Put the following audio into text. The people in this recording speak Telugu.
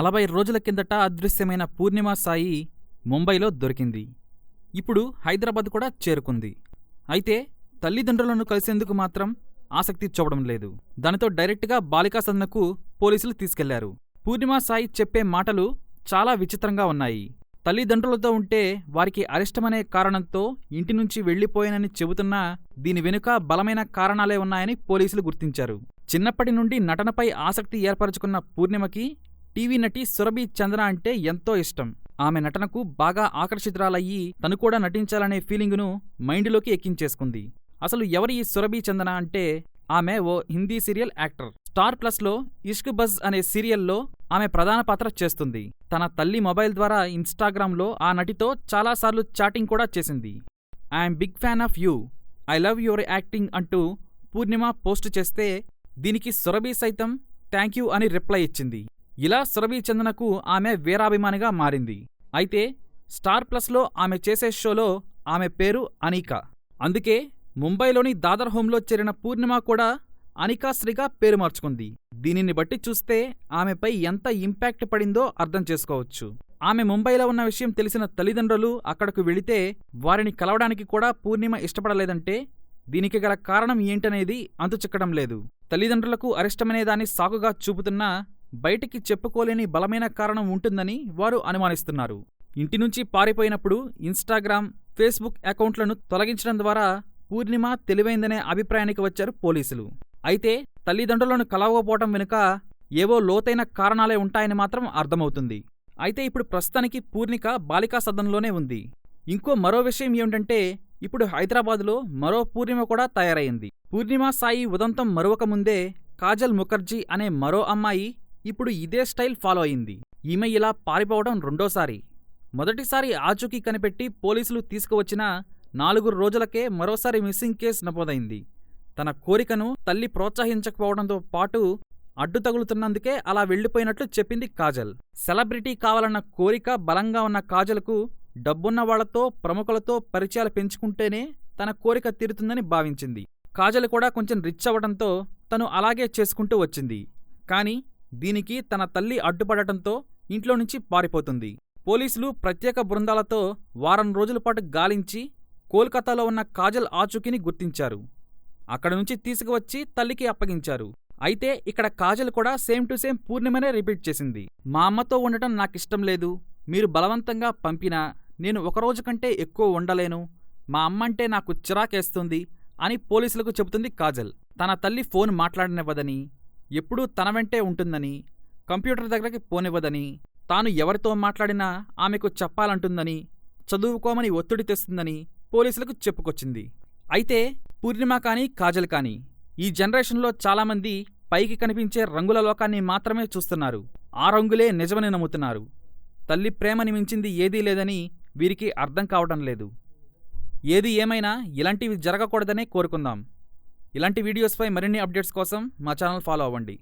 నలభై రోజుల కిందట అదృశ్యమైన పూర్ణిమ సాయి ముంబైలో దొరికింది. ఇప్పుడు హైదరాబాద్ కూడా చేరుకుంది. అయితే తల్లిదండ్రులను కలిసేందుకు మాత్రం ఆసక్తి చూపడం లేదు. దానితో డైరెక్ట్గా బాలికా సదనకు పోలీసులు తీసుకెళ్ళారు. పూర్ణిమ సాయి చెప్పే మాటలు చాలా విచిత్రంగా ఉన్నాయి. తల్లిదండ్రులతో ఉంటే వారికి అరిష్టమనే కారణంతో ఇంటి నుంచి వెళ్ళిపోయానని చెబుతున్నా దీని వెనుక బలమైన కారణాలే ఉన్నాయని పోలీసులు గుర్తించారు. చిన్నప్పటి నుండి నటనపై ఆసక్తి ఏర్పరచుకున్న పూర్ణిమకి టీవీ నటి సురభి చంద్ర అంటే ఎంతో ఇష్టం. ఆమె నటనకు బాగా ఆకర్షితురాలయ్యి తను కూడా నటించాలనే ఫీలింగును మైండ్లోకి ఎక్కించేసుకుంది. అసలు ఎవరి ఈ సురభి చందన అంటే ఆమె ఓ హిందీ సీరియల్ యాక్టర్. స్టార్ ప్లస్లో ఇష్క్ బజ్ అనే సీరియల్లో ఆమె ప్రధాన పాత్ర చేస్తుంది. తన తల్లి మొబైల్ ద్వారా ఇన్స్టాగ్రామ్లో ఆ నటితో చాలాసార్లు చాటింగ్ కూడా చేసింది. I'm big fan of you. I love your acting అంటూ పూర్ణిమ పోస్ట్ చేస్తే దీనికి సురభి సైతం థ్యాంక్ యూ అని రిప్లై ఇచ్చింది. ఇలా సురభి చందనకు ఆమె వీరాభిమానిగా మారింది. అయితే స్టార్ ప్లస్లో ఆమె చేసే షోలో ఆమె పేరు అనిక. అందుకే ముంబైలోని దాదర్ హోంలో చేరిన పూర్ణిమ కూడా అనికాశ్రీగా పేరు మార్చుకుంది. దీనిని బట్టి చూస్తే ఆమెపై ఎంత ఇంపాక్ట్ పడిందో అర్థం చేసుకోవచ్చు. ఆమె ముంబైలో ఉన్న విషయం తెలిసిన తల్లిదండ్రులు అక్కడకు వెళితే వారిని కలవడానికి కూడా పూర్ణిమ ఇష్టపడలేదంటే దీనికి గల కారణం ఏంటనేది అంతుచిక్కడం లేదు. తల్లిదండ్రులకు అరిష్టమనే దాన్ని సాకుగా చూపుతున్నా బయటికి చెప్పుకోలేని బలమైన కారణం ఉంటుందని వారు అనుమానిస్తున్నారు. ఇంటి నుంచి పారిపోయినప్పుడు ఇన్స్టాగ్రామ్ ఫేస్బుక్ అకౌంట్లను తొలగించడం ద్వారా పూర్ణిమ తెలివైందనే అభిప్రాయానికి వచ్చారు పోలీసులు. అయితే తల్లిదండ్రులను కలవకపోవటం వెనుక ఏవో లోతైన కారణాలే ఉంటాయని మాత్రం అర్థమవుతుంది. అయితే ఇప్పుడు ప్రస్తుతానికి పూర్ణిక బాలికా సదనంలోనే ఉంది. ఇంకో మరో విషయం ఏమిటంటే ఇప్పుడు హైదరాబాదులో మరో పూర్ణిమ కూడా తయారైంది. పూర్ణిమ సాయి ఉదంతం మరొక ముందే కాజల్ ముఖర్జీ అనే మరో అమ్మాయి ఇప్పుడు ఇదే స్టైల్ ఫాలో అయింది. ఈమె ఇలా పారిపోవడం రెండోసారి. మొదటిసారి ఆచూకీ కనిపెట్టి పోలీసులు తీసుకువచ్చిన నాలుగు రోజులకే మరోసారి మిస్సింగ్ కేసు నమోదైంది. తన కోరికను తల్లి ప్రోత్సహించకపోవడంతో పాటు అడ్డు తగులుతున్నందుకే అలా వెళ్ళిపోయినట్లు చెప్పింది కాజల్. సెలబ్రిటీ కావాలన్న కోరిక బలంగా ఉన్న కాజల్కు డబ్బున్న వాళ్ళతో ప్రముఖులతో పరిచయాలు పెంచుకుంటేనే తన కోరిక తీరుతుందని భావించింది. కాజల్ కూడా కొంచెం రిచ్ అవ్వడంతో తను అలాగే చేసుకుంటూ వచ్చింది. కాని దీనికి తన తల్లి అడ్డుపడటంతో ఇంట్లో నుంచి పారిపోతుంది. పోలీసులు ప్రత్యేక బృందాలతో వారం రోజుల పాటు గాలించి కోల్కతాలో ఉన్న కాజల్ ఆచూకీని గుర్తించారు. అక్కడ నుంచి తీసుకువచ్చి తల్లికి అప్పగించారు. అయితే ఇక్కడ కాజల్ కూడా సేమ్ టు సేమ్ పూర్ణిమనే రిపీట్ చేసింది. మా అమ్మతో ఉండటం నాకిష్టం లేదు. మీరు బలవంతంగా పంపినా నేను ఒకరోజు కంటే ఎక్కువ ఉండలేను. మా అమ్మంటే నాకు చిరాకేస్తుంది అని పోలీసులకు చెబుతుంది కాజల్. తన తల్లి ఫోన్ మాట్లాడనివ్వదని ఎప్పుడూ తన వెంటే ఉంటుందని కంప్యూటర్ దగ్గరికి పోనివ్వదని తాను ఎవరితో మాట్లాడినా ఆమెకు చెప్పాలంటుందని చదువుకోమని ఒత్తిడి తెస్తుందని పోలీసులకు చెప్పుకొచ్చింది. అయితే పూర్ణిమ కానీ కాజల్ కానీ ఈ జనరేషన్లో చాలామంది పైకి కనిపించే రంగుల లోకాన్ని మాత్రమే చూస్తున్నారు. ఆ రంగులే నిజమని నమ్ముతున్నారు. తల్లి ప్రేమని మించింది ఏదీ లేదని వీరికి అర్థం కావడం లేదు. ఏది ఏమైనా ఇలాంటివి జరగకూడదనే కోరుకుందాం. ఇలాంటి వీడియోస్పై మరిన్ని అప్డేట్స్ కోసం మా ఛానల్ ఫాలో అవ్వండి.